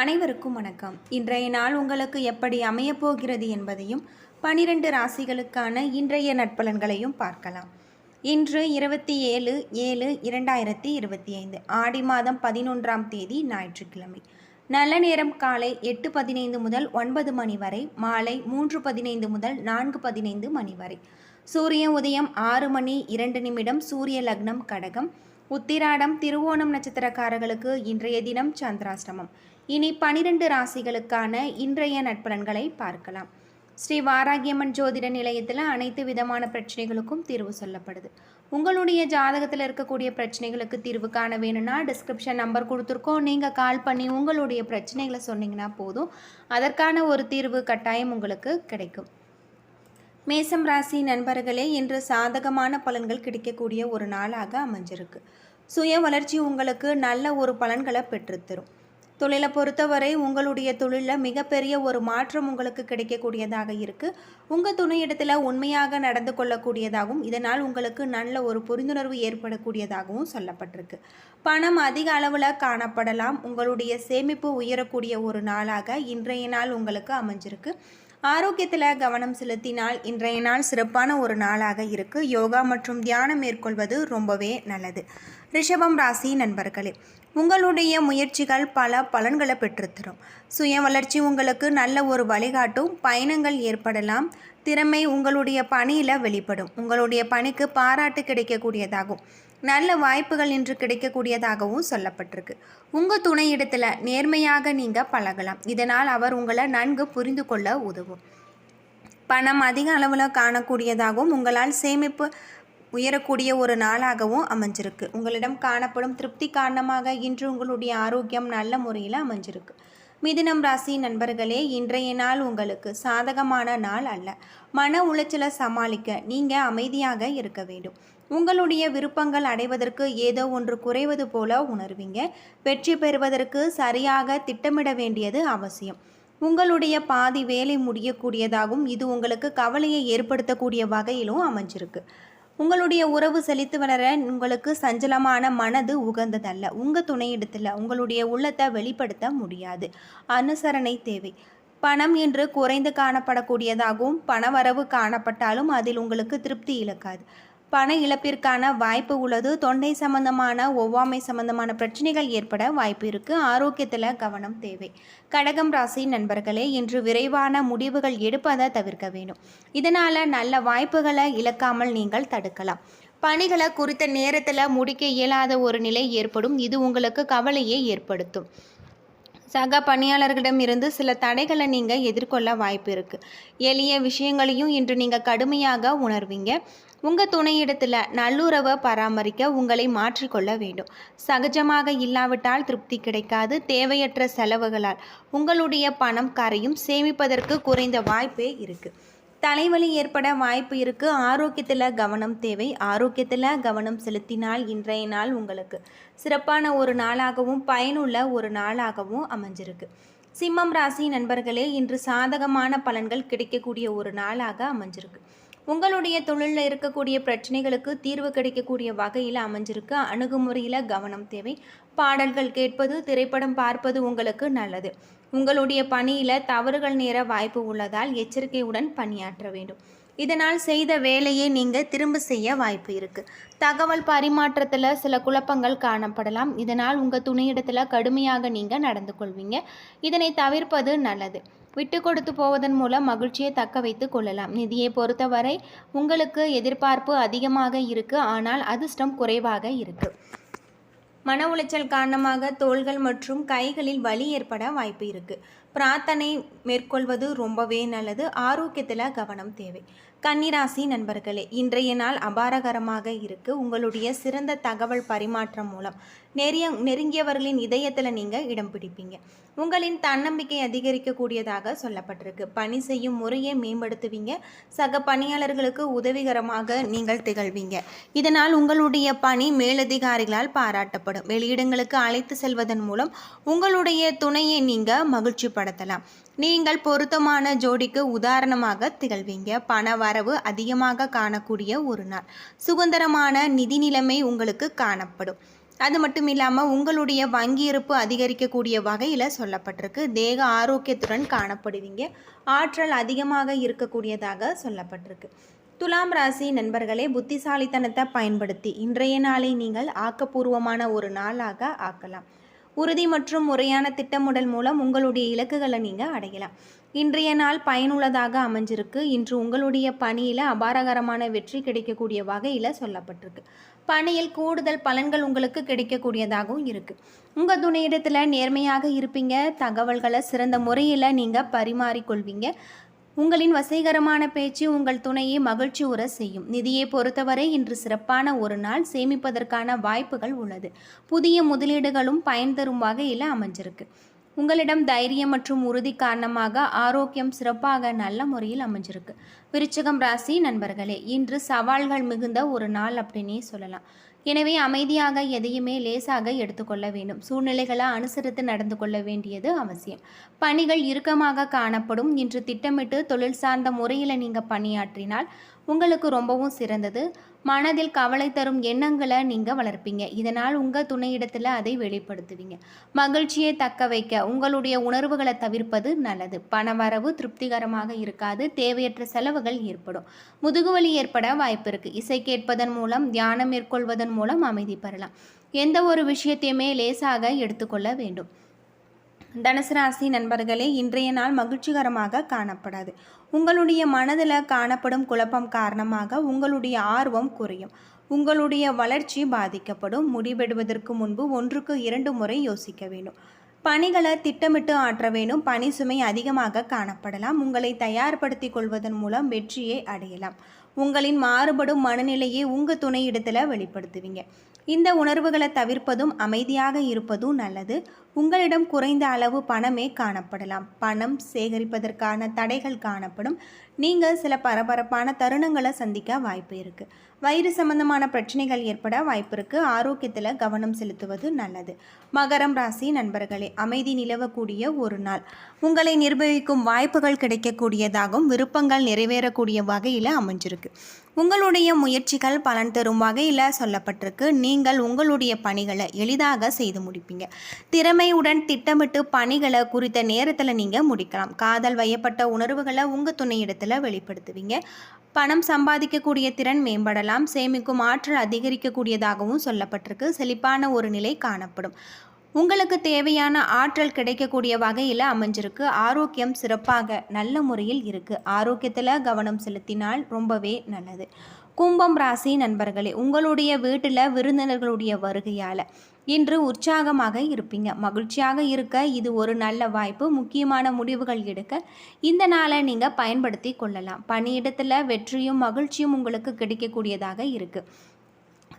அனைவருக்கும் வணக்கம். இன்றைய நாள் உங்களுக்கு எப்படி அமையப்போகிறது என்பதையும் பனிரெண்டு ராசிகளுக்கான இன்றைய நட்பலன்களையும் பார்க்கலாம். இன்று இருபத்தி ஏழு ஏழு இரண்டாயிரத்தி இருபத்தி ஐந்து ஆடி மாதம் பதினொன்றாம் தேதி ஞாயிற்றுக்கிழமை. நல்ல நேரம் காலை எட்டு பதினைந்து முதல் ஒன்பது மணி வரை மாலை மூன்று பதினைந்து முதல் நான்கு பதினைந்து மணி வரை. சூரிய உதயம் ஆறு மணி இரண்டு நிமிடம் சூரிய லக்னம் கடகம். உத்திராடம் திருவோணம் நட்சத்திரக்காரர்களுக்கு இன்றைய தினம் சந்திராஷ்டமம். இனி பனிரெண்டு ராசிகளுக்கான இன்றைய நட்பலன்களை பார்க்கலாம். ஸ்ரீ வாராகியம்மன் ஜோதிட நிலையத்தில் அனைத்து விதமான பிரச்சனைகளுக்கும் தீர்வு சொல்லப்படுது. உங்களுடைய ஜாதகத்தில் இருக்கக்கூடிய பிரச்சனைகளுக்கு தீர்வு காண வேணும்னா டிஸ்கிரிப்ஷன் நம்பர் கொடுத்துருக்கோம். நீங்கள் கால் பண்ணி உங்களுடைய பிரச்சனைகளை சொன்னீங்கன்னா போதும். அதற்கான ஒரு தீர்வு கட்டாயம் உங்களுக்கு கிடைக்கும். மேசம் ராசி நண்பர்களே இன்று சாதகமான பலன்கள் கிடைக்கக்கூடிய ஒரு நாளாக அமைஞ்சிருக்கு. சுய வளர்ச்சி உங்களுக்கு நல்ல ஒரு பலன்களை பெற்றுத்தரும். தொழிலை பொறுத்தவரை உங்களுடைய தொழிலில் மிகப்பெரிய ஒரு மாற்றம் உங்களுக்கு கிடைக்கக்கூடியதாக இருக்குது உங்கள் துணையிடத்தில் உண்மையாக நடந்து கொள்ளக்கூடியதாகவும் இதனால் உங்களுக்கு நல்ல ஒரு புரிந்துணர்வு ஏற்படக்கூடியதாகவும் சொல்லப்பட்டிருக்கு. பணம் அதிக அளவில் காணப்படலாம். உங்களுடைய சேமிப்பு உயரக்கூடிய ஒரு நாளாக இன்றைய நாள் உங்களுக்கு அமைஞ்சிருக்கு. ஆரோக்கியத்தில் கவனம் செலுத்தினால் இன்றைய நாள் சிறப்பான ஒரு நாளாக இருக்குது யோகா மற்றும் தியானம் மேற்கொள்வது ரொம்பவே நல்லது. ரிஷபம் ராசி நண்பர்களே உங்களுடைய முயற்சிகள் பல பலன்களை பெற்றுத்தரும். சுய வளர்ச்சி உங்களுக்கு நல்ல ஒரு வழிகாட்டும். பயணங்கள் ஏற்படலாம். திறமை உங்களுடைய பணியில் வெளிப்படும். உங்களுடைய பணிக்கு பாராட்டு கிடைக்கக்கூடியதாகும். நல்ல வாய்ப்புகள் இன்று கிடைக்கக்கூடியதாகவும் சொல்லப்பட்டிருக்கு. உங்கள் துணையிடத்தில் நேர்மையாக நீங்கள் பழகலாம். இதனால் அவர் உங்களை நன்கு புரிந்து கொள்ள உதவும். பணம் அதிக அளவில் காணக்கூடியதாகவும் உங்களால் சேமிப்பு உயரக்கூடிய ஒரு நாளாகவும் அமைஞ்சிருக்கு. உங்களிடம் காணப்படும் திருப்தி காரணமாக இன்று உங்களுடைய ஆரோக்கியம் நல்ல முறையில் அமைஞ்சிருக்கு. மிதுனம் ராசி நண்பர்களே இன்றைய நாள் உங்களுக்கு சாதகமான நாள் அல்ல. மன உளைச்சலை சமாளிக்க நீங்கள் அமைதியாக இருக்க வேண்டும். உங்களுடைய விருப்பங்கள் அடைவதற்கு ஏதோ ஒன்று குறைவது போல உணர்வீங்க. வெற்றி பெறுவதற்கு சரியாக திட்டமிட வேண்டியது அவசியம். உங்களுடைய பாதி வேலை முடியக்கூடியதாகவும் இது உங்களுக்கு கவலையை ஏற்படுத்தக்கூடிய வகையிலும் அமைஞ்சிருக்கு. உங்களுடைய உறவு செழித்து வளர உங்களுக்கு சஞ்சலமான மனது உகந்ததல்ல. உங்கள் துணையிடத்தில் உங்களுடைய உள்ளத்தை வெளிப்படுத்த முடியாது. அனுசரணை தேவை. பணம் என்று குறைந்து காணப்படக்கூடியதாகவும் பணவரவு காணப்பட்டாலும் அதில் உங்களுக்கு திருப்தி இழக்காது. பண இழப்பிற்கான வாய்ப்பு உள்ளது. தொண்டை சம்பந்தமான ஒவ்வாமை சம்பந்தமான பிரச்சனைகள் ஏற்பட வாய்ப்பு இருக்கு. ஆரோக்கியத்தில் கவனம் தேவை. கடகம் ராசி நண்பர்களே இன்று விரைவான முடிவுகள் எடுப்பதை தவிர்க்க வேண்டும். இதனால் நல்ல வாய்ப்புகளை இழக்காமல் நீங்கள் தடுக்கலாம். பணிகளை குறித்த நேரத்தில் முடிக்க இயலாத ஒரு நிலை ஏற்படும். இது உங்களுக்கு கவலையை ஏற்படுத்தும். சக பணியாளர்களிடம் இருந்து சில தடைகளை நீங்கள் எதிர்கொள்ள வாய்ப்பு இருக்குது எளிய விஷயங்களையும் இன்று நீங்கள் கடுமையாக உணர்வீங்க. உங்கள் துணையிடத்தில் நல்லுறவை பராமரிக்க உங்களை மாற்றிக்கொள்ள வேண்டும். சகஜமாக இல்லாவிட்டால் திருப்தி கிடைக்காது. தேவையற்ற செலவுகளால் உங்களுடைய பணம் கரையும். சேமிப்பதற்கு குறைந்த வாய்ப்பே இருக்குது தலைவலி ஏற்பட வாய்ப்பு இருக்குது ஆரோக்கியத்தில் கவனம் தேவை. ஆரோக்கியத்தில் கவனம் செலுத்தினால் இன்றைய நாள் உங்களுக்கு சிறப்பான ஒரு நாளாகவும் பயனுள்ள ஒரு நாளாகவும் அமைஞ்சிருக்கு. சிம்மம் ராசி நண்பர்களே இன்று சாதகமான பலன்கள் கிடைக்கக்கூடிய ஒரு நாளாக அமைஞ்சிருக்கு. உங்களுடைய தொழிலில் இருக்கக்கூடிய பிரச்சனைகளுக்கு தீர்வு கிடைக்கக்கூடிய வகையில் அமைஞ்சிருக்கு. அணுகுமுறையில் கவனம் தேவை. பாடல்கள் கேட்பது திரைப்படம் பார்ப்பது உங்களுக்கு நல்லது. உங்களுடைய பணியில் தவறுகள் நேர வாய்ப்பு உள்ளதால் எச்சரிக்கையுடன் பணியாற்ற வேண்டும். இதனால் செய்த வேலையை நீங்கள் திரும்ப செய்ய வாய்ப்பு இருக்குது தகவல் பரிமாற்றத்தில் சில குழப்பங்கள் காணப்படலாம். இதனால் உங்கள் துணையிடத்தில் கடுமையாக நீங்கள் நடந்து கொள்வீங்க. இதனை தவிர்ப்பது நல்லது. விட்டு கொடுத்து போவதன் மூலம் மகிழ்ச்சியை தக்க வைத்து கொள்ளலாம். நிதியை பொறுத்தவரை உங்களுக்கு எதிர்பார்ப்பு அதிகமாக இருக்குது ஆனால் அதிர்ஷ்டம் குறைவாக இருக்குது மன உளைச்சல் காரணமாக தோள்கள் மற்றும் கைகளில் வலி ஏற்பட வாய்ப்பு இருக்குது பிரார்த்தனை மேற்கொள்வது ரொம்பவே நல்லது. ஆரோக்கியத்தில் கவனம் தேவை. கன்னிராசி நண்பர்களே இன்றைய நாள் அபாரகரமாக இருக்கு. உங்களுடைய சிறந்த தகவல் பரிமாற்றம் மூலம் நெறிய நெருங்கியவர்களின் இதயத்தில் நீங்கள் இடம் பிடிப்பீங்க. உங்களின் தன்னம்பிக்கை அதிகரிக்கக்கூடியதாக சொல்லப்பட்டிருக்கு. பணி செய்யும் முறையை மேம்படுத்துவீங்க. சக பணியாளர்களுக்கு உதவிகரமாக நீங்கள் திகழ்வீங்க. இதனால் உங்களுடைய பணி மேலதிகாரிகளால் பாராட்டப்படும். வெளியிடங்களுக்கு அழைத்து செல்வதன் மூலம் உங்களுடைய துணையை நீங்கள் மகிழ்ச்சி ஏற்படுத்தலாம் நீங்கள் பொருத்தமான ஜோடிக்கு உதாரணமாக திகழ்வீங்க. பண வரவு அதிகமாக காணக்கூடிய ஒரு நாள். சுதந்திரமான நிதி நிலைமை உங்களுக்கு காணப்படும். அது மட்டும் இல்லாமல் உங்களுடைய வங்கி இருப்பு அதிகரிக்கக்கூடிய வகையில் சொல்லப்பட்டிருக்கு. தேக ஆரோக்கியத்துடன் காணப்படுவீங்க. ஆற்றல் அதிகமாக இருக்கக்கூடியதாக சொல்லப்பட்டிருக்கு. துலாம் ராசி நண்பர்களே புத்திசாலித்தனத்தை பயன்படுத்தி இன்றைய நாளை நீங்கள் ஆக்கப்பூர்வமான ஒரு நாளாக ஆக்கலாம். உறுதி மற்றும் முறையான திட்டமிடல் மூலம் உங்களுடைய இலக்குகளை நீங்கள் அடையலாம். இன்றைய நாள் பயனுள்ளதாக அமைஞ்சிருக்கு. இன்று உங்களுடைய பணியில் அபாரகரமான வெற்றி கிடைக்கக்கூடிய வகையில் சொல்லப்பட்டிருக்கு. பணியில் கூடுதல் பலன்கள் உங்களுக்கு கிடைக்கக்கூடியதாகவும் இருக்குது உங்கள் துணையிடத்தில் நேர்மையாக இருப்பீங்க. தகவல்களை சிறந்த முறையில் நீங்கள் பரிமாறிக்கொள்வீங்க. உங்களின் வசீகரமான பேச்சு உங்கள் துணையை மகிழ்ச்சி உற செய்யும். நிதியை பொறுத்தவரை இன்று சிறப்பான ஒரு நாள் சேமிப்பதற்கான வாய்ப்புகள் உள்ளது. புதிய முதலீடுகளும் பயன் தரும் வகையில் அமைஞ்சிருக்கு. உங்களிடம் தைரியம் மற்றும் உறுதி காரணமாக ஆரோக்கியம் சிறப்பாக நல்ல முறையில் அமைஞ்சிருக்கு. விருச்சகம் ராசி நண்பர்களே இன்று சவால்கள் மிகுந்த ஒரு நாள் அப்படின்னே சொல்லலாம். எனவே அமைதியாக எதையுமே லேசாக எடுத்துக்கொள்ள வேண்டும். சூழ்நிலைகளை அனுசரித்து நடந்து கொள்ள வேண்டியது அவசியம். பணிகள் இறுக்கமாக காணப்படும். இன்று திட்டமிட்டு தொழில் சார்ந்த முறையில் நீங்கள் பணியாற்றினால் உங்களுக்கு ரொம்பவும் சிறந்தது. மனதில் கவலை தரும் எண்ணங்களை நீங்கள் வளர்ப்பீங்க. இதனால் உங்கள் துணையிடத்தில் அதை வெளிப்படுத்துவீங்க. மகிழ்ச்சியை தக்க வைக்க உங்களுடைய உணர்வுகளை தவிர்ப்பது நல்லது. பணவரவு திருப்திகரமாக இருக்காது. தேவையற்ற செலவுகள் ஏற்படும். முதுகுவலி ஏற்பட வாய்ப்பு இருக்குது இசை கேட்பதன் மூலம் தியானம் மேற்கொள்வதன் மூலம் அமைதி பெறலாம். எந்த ஒரு விஷயத்தையுமே லேசாக எடுத்துக்கொள்ள வேண்டும். தனுசு ராசி நண்பர்களே இன்றைய நாள் மகிழ்ச்சிகரமாக காணப்படாது. உங்களுடைய மனதில் காணப்படும் குழப்பம் காரணமாக உங்களுடைய ஆர்வம் குறையும். உங்களுடைய வளர்ச்சி பாதிக்கப்படும். முடிவெடுவதற்கு முன்பு ஒன்றுக்கு இரண்டு முறை யோசிக்க வேண்டும். பணிகளை திட்டமிட்டு ஆற்ற வேண்டும். பணி சுமை அதிகமாக காணப்படலாம். உங்களை தயார்படுத்தி கொள்வதன் மூலம் வெற்றியை அடையலாம். உங்களின் மாறுபடும் மனநிலையை உங்கள் துணையிடத்தில் வெளிப்படுத்துவீங்க. இந்த உணர்வுகளை தவிர்ப்பதும் அமைதியாக இருப்பதும் நல்லது. உங்களிடம் குறைந்த அளவு பணமே காணப்படலாம். பணம் சேகரிப்பதற்கான தடைகள் காணப்படும். நீங்கள் சில பரபரப்பான தருணங்களை சந்திக்க வாய்ப்பு இருக்குது வயிறு சம்பந்தமான பிரச்சனைகள் ஏற்பட வாய்ப்பிருக்கு. ஆரோக்கியத்தில் கவனம் செலுத்துவது நல்லது. மகரம் ராசி நண்பர்களே அமைதி நிலவக்கூடிய ஒரு நாள். உங்களை நிர்வகிக்கும் வாய்ப்புகள் கிடைக்கக்கூடியதாகவும் விருப்பங்கள் நிறைவேறக்கூடிய வகையில் அமைஞ்சிருக்கு. உங்களுடைய முயற்சிகள் பலன் தரும் வகையில் சொல்லப்பட்டிருக்கு. நீங்கள் உங்களுடைய பணிகளை எளிதாக செய்து முடிப்பீங்க. திறமையுடன் திட்டமிட்டு பணிகளை குறித்த நேரத்தில் நீங்கள் முடிக்கலாம். காதல் வயப்பட்ட உணர்வுகளை உங்கள் துணையிடத்தில் வெளிப்படுத்துவீங்க. பணம் சம்பாதிக்கக்கூடிய திறன் மேம்படலாம் சேமிக்கும் ஆற்றல் அதிகரிக்கக்கூடியதாகவும் சொல்லப்பட்டிருக்கு. செழிப்பான ஒரு நிலை காணப்படும். உங்களுக்கு தேவையான ஆற்றல் கிடைக்கக்கூடிய வகையில் அமைஞ்சிருக்கு. ஆரோக்கியம் சிறப்பாக நல்ல முறையில் இருக்குது ஆரோக்கியத்தில் கவனம் செலுத்தினால் ரொம்பவே நல்லது. கும்பம் ராசி நண்பர்களே உங்களுடைய வீட்டில் விருந்தினர்களுடைய வருகையால் இன்று உற்சாகமாக இருப்பீங்க. மகிழ்ச்சியாக இருக்க இது ஒரு நல்ல வாய்ப்பு. முக்கியமான முடிவுகள் எடுக்க இந்த நாளை நீங்கள் பயன்படுத்தி கொள்ளலாம். பணியிடத்தில் வெற்றியும் மகிழ்ச்சியும் உங்களுக்கு கிடைக்கக்கூடியதாக இருக்குது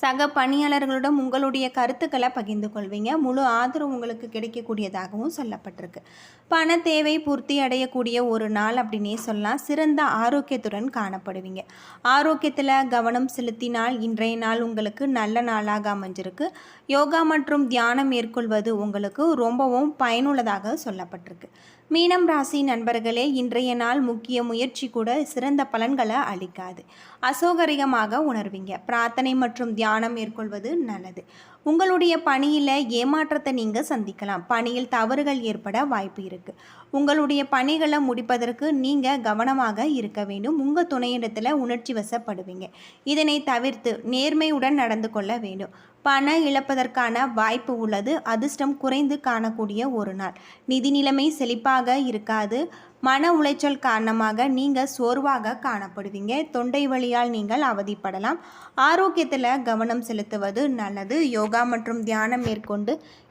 சக பணியாளர்களிடம் உங்களுடைய கருத்துக்களை பகிர்ந்து கொள்வீங்க. முழு ஆதரவு உங்களுக்கு கிடைக்கக்கூடியதாகவும் சொல்லப்பட்டிருக்கு. பண தேவை பூர்த்தி அடையக்கூடிய ஒரு நாள் அப்படின்னே சொல்லலாம். சிறந்த ஆரோக்கியத்துடன் காணப்படுவீங்க. ஆரோக்கியத்தில் கவனம் செலுத்தினால் இன்றைய நாள் உங்களுக்கு நல்ல நாளாக அமைஞ்சிருக்கு. யோகா மற்றும் தியானம் மேற்கொள்வது உங்களுக்கு ரொம்பவும் பயனுள்ளதாக சொல்லப்பட்டிருக்கு. மீனம் ராசி நண்பர்களே இன்றைய நாள் முக்கிய முயற்சி கூட சிறந்த பலன்களை அளிக்காது. அசௌகரியமாக உணர்வீங்க. பிரார்த்தனை மற்றும் தியானம் மேற்கொள்வது நல்லது. உங்களுடைய பணியில் ஏமாற்றத்தை நீங்கள் சந்திக்கலாம். பணியில் தவறுகள் ஏற்பட வாய்ப்பு இருக்குது உங்களுடைய பணிகளை முடிப்பதற்கு நீங்கள் கவனமாக இருக்க வேண்டும். உங்கள் துணையிடத்தில் உணர்ச்சி வசப்படுவீங்க. இதனை தவிர்த்து நேர்மையுடன் நடந்து கொள்ள வேண்டும். பண இழப்பதற்கான வாய்ப்பு உள்ளது. அதிர்ஷ்டம் குறைந்து காணக்கூடிய ஒரு நாள். நிதி நிலைமை செழிப்பாக இருக்காது. மன உளைச்சல் காரணமாக நீங்கள் சோர்வாக காணப்படுவீங்க. தொண்டை வழியால் நீங்கள் அவதிப்படலாம். ஆரோக்கியத்தில் கவனம் செலுத்துவது நல்லது. யோகா மற்றும் தியானம் மேற்கொண்டு